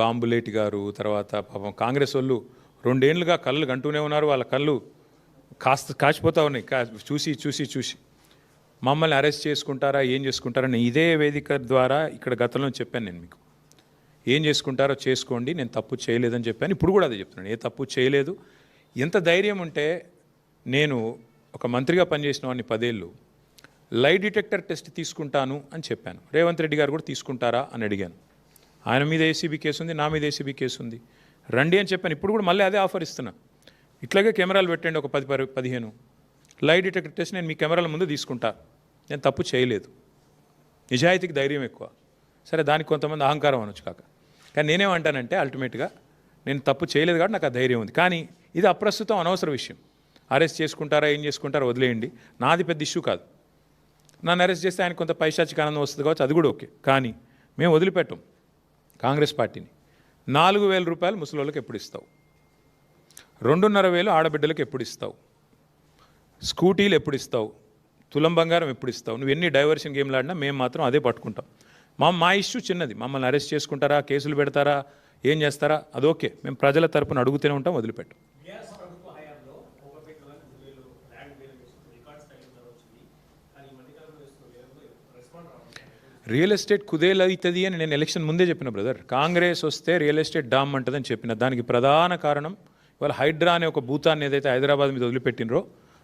బాంబులేటి గారు తర్వాత పాపం కాంగ్రెస్ వాళ్ళు రెండేళ్ళుగా కళ్ళు గంటూనే ఉన్నారు. వాళ్ళ కళ్ళు కాస్త కాచిపోతూ ఉన్నాయి. కా చూసి చూసి చూసి. మమ్మల్ని అరెస్ట్ చేసుకుంటారా? ఏం చేసుకుంటారని ఇదే వేదిక ద్వారా ఇక్కడ గతంలో చెప్పాను నేను మీకు. ఏం చేసుకుంటారో చేసుకోండి. నేను తప్పు చేయలేదని చెప్పాను. ఇప్పుడు కూడా అదే చెప్తున్నాను. ఏ తప్పు చేయలేదు. ఎంత ధైర్యం ఉంటే నేను ఒక మంత్రిగా పనిచేసిన వాడిని పదేళ్ళు లై డిటెక్టర్ టెస్ట్ తీసుకుంటాను అని చెప్పాను. రేవంత్ రెడ్డి గారు కూడా తీసుకుంటారా అని అడిగాను. ఆయన మీద ఏసీబీ కేసు ఉంది నా మీద ఏసీబీ కేసు ఉంది. రండి అని చెప్పాను. ఇప్పుడు కూడా మళ్ళీ అదే ఆఫర్ ఇస్తున్నా. ఇట్లాగే కెమెరాలు పెట్టండి ఒక పది పది పదిహేను. లై డిటెక్టర్ టెస్ట్ నేను మీ కెమెరాల ముందు తీసుకుంటా. నేను తప్పు చేయలేదు. నిజాయితీకి ధైర్యం ఎక్కువ. సరే దానికి కొంతమంది అహంకారం అనొచ్చు కాక. కానీ నేనేమంటానంటే అల్టిమేట్గా నేను తప్పు చేయలేదు కాబట్టి నాకు ఆ ధైర్యం ఉంది. కానీ ఇది అప్రస్తుతం అనవసర విషయం. అరెస్ట్ చేసుకుంటారా ఏం చేసుకుంటారా వదిలేయండి. నాది పెద్ద ఇష్యూ కాదు. నన్ను అరెస్ట్ చేస్తే ఆయన కొంత పైశాచిక ఆనందం వస్తుంది కావచ్చు అది కూడా ఓకే. కానీ మేము వదిలిపెట్టం. కాంగ్రెస్ పార్టీని. నాలుగు వేల రూపాయలు ముసలోళ్ళకి ఎప్పుడు ఇస్తావు? రెండున్నర వేలు ఆడబిడ్డలకు ఎప్పుడు ఇస్తావు? స్కూటీలు ఎప్పుడు ఇస్తావు? తులం బంగారం ఎప్పుడు ఇస్తావు? నువ్వు ఎన్ని డైవర్షన్ గేమ్లు ఆడినా మేము మాత్రం అదే పట్టుకుంటాం. మా మా ఇష్యూ చిన్నది. మమ్మల్ని అరెస్ట్ చేసుకుంటారా? కేసులు పెడతారా? ఏం చేస్తారా? అది ఓకే. మేము ప్రజల తరపున అడుగుతూనే ఉంటాం వదిలిపెట్టాం. రియల్ ఎస్టేట్ కుదేలవుతుంది అని నేను ఎలక్షన్ ముందే చెప్పిన బ్రదర్. కాంగ్రెస్ వస్తే రియల్ ఎస్టేట్ డామ్ అంటదని చెప్పిన. దానికి ప్రధాన కారణం ఇవాళ హైడ్రా అనే ఒక భూతాన్ని ఏదైతే హైదరాబాద్ మీద వదిలిపెట్టినరో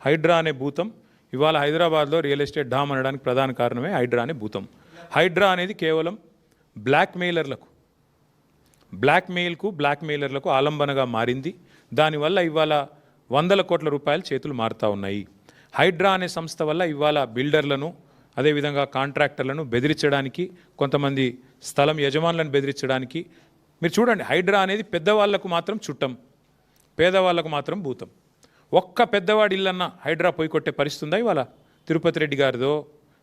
హైడ్రా అనే భూతం ఇవాళ హైదరాబాద్లో రియల్ ఎస్టేట్ డామ్ అనడానికి ప్రధాన కారణమే హైడ్రా అనే భూతం. హైడ్రా అనేది కేవలం బ్లాక్ మెయిలర్లకు బ్లాక్ మెయిల్కు బ్లాక్ మెయిలర్లకు ఆలంబనగా మారింది. దానివల్ల ఇవాళ వందల కోట్ల రూపాయలు చేతులు మారుతూ ఉన్నాయి. హైడ్రా అనే సంస్థ వల్ల ఇవాళ బిల్డర్లను అదేవిధంగా కాంట్రాక్టర్లను బెదిరించడానికి కొంతమంది స్థలం యజమానులను బెదిరించడానికి. మీరు చూడండి హైడ్రా అనేది పెద్దవాళ్ళకు మాత్రం చుట్టం పేదవాళ్ళకు మాత్రం భూతం. ఒక్క పెద్దవాడి ఇల్లన్న హైడ్రా పోయి కొట్టే పరిస్థితి ఉందా ఇవాళ? తిరుపతి రెడ్డి గారిదో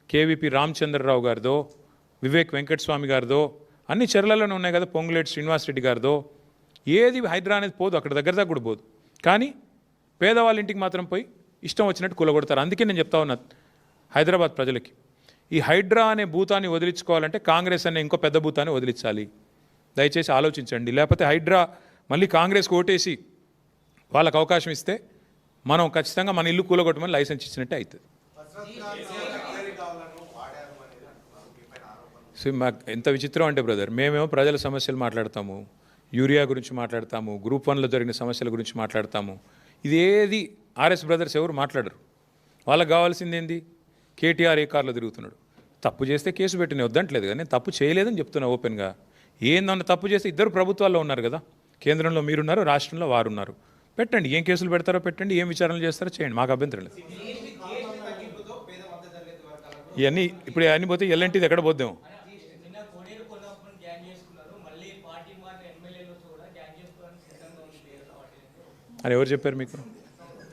కేవీపీ రామచంద్రరావు గారిదో వివేక్ వెంకటస్వామి గారిదో అన్ని చర్లలోనే ఉన్నాయి కదా పొంగులేటి శ్రీనివాసరెడ్డి గారిదో. ఏది హైడ్రా అనేది పోదు అక్కడ దగ్గర దగ్గర కూడా పోదు. కానీ పేదవాళ్ళ ఇంటికి మాత్రం పోయి ఇష్టం వచ్చినట్టు కూలగొడతారు. అందుకే నేను చెప్తా ఉన్నా హైదరాబాద్ ప్రజలకి. ఈ హైడ్రా అనే భూతాన్ని వదిలించుకోవాలంటే కాంగ్రెస్ అనే ఇంకో పెద్ద భూతాన్ని వదిలించాలి. దయచేసి ఆలోచించండి. లేకపోతే హైడ్రా మళ్ళీ కాంగ్రెస్కి ఓటేసి వాళ్ళకు అవకాశం ఇస్తే మనం ఖచ్చితంగా మన ఇల్లు కూలగొట్టమని లైసెన్స్ ఇచ్చినట్టే అవుతుంది. సో మాకు ఎంత విచిత్రం అంటే బ్రదర్ మేమేమో ప్రజల సమస్యలు మాట్లాడతాము యూరియా గురించి మాట్లాడతాము గ్రూప్ వన్లో జరిగిన సమస్యల గురించి మాట్లాడతాము. ఇది ఏది ఆర్ఎస్ బ్రదర్స్ ఎవరు మాట్లాడరు. వాళ్ళకి కావాల్సింది ఏంది? కేటీఆర్ ఏ కార్లో తిరుగుతున్నాడు? తప్పు చేస్తే కేసు పెట్టి నేను వద్దంటలేదు కానీ నేను తప్పు చేయలేదని చెప్తున్నా ఓపెన్గా. ఏందన్న తప్పు చేస్తే ఇద్దరు ప్రభుత్వాల్లో ఉన్నారు కదా? కేంద్రంలో మీరున్నారు రాష్ట్రంలో వారు ఉన్నారు పెట్టండి ఏం కేసులు పెడతారో పెట్టండి ఏం విచారణలు చేస్తారో చేయండి మాకు అభ్యంతరం లేదు. ఇవన్నీ ఇప్పుడు ఇవన్నీ పోతే ఎల్ఎన్టీది ఎక్కడ పోద్దాం? అని ఎవరు చెప్పారు మీకు?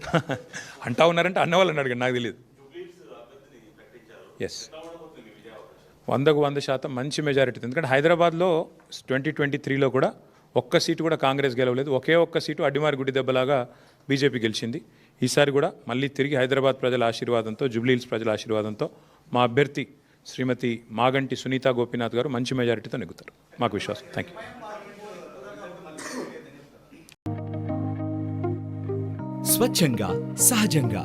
అంటా ఉన్నారంటే అన్న వాళ్ళని అడగండి నాకు తెలియదు. ఎస్ వందకు వంద శాతం మంచి మెజారిటీ ఎందుకంటే హైదరాబాద్లో ట్వంటీ ట్వంటీ త్రీలో కూడా ఒక్క సీటు కూడా కాంగ్రెస్ గెలవలేదు. ఒకే ఒక్క సీటు అడ్డిమారి గుడి దెబ్బలాగా బీజేపీ గెలిచింది. ఈసారి కూడా మళ్ళీ తిరిగి హైదరాబాద్ ప్రజల ఆశీర్వాదంతో జూబ్లీహిల్స్ ప్రజల ఆశీర్వాదంతో మా అభ్యర్థి శ్రీమతి మాగంటి సునీత గోపీనాథ్ గారు మంచి మెజారిటీతో నెగ్గుతారు. మాకు విశ్వాసం. థ్యాంక్ యూ స్వచ్ఛంగా సహజంగా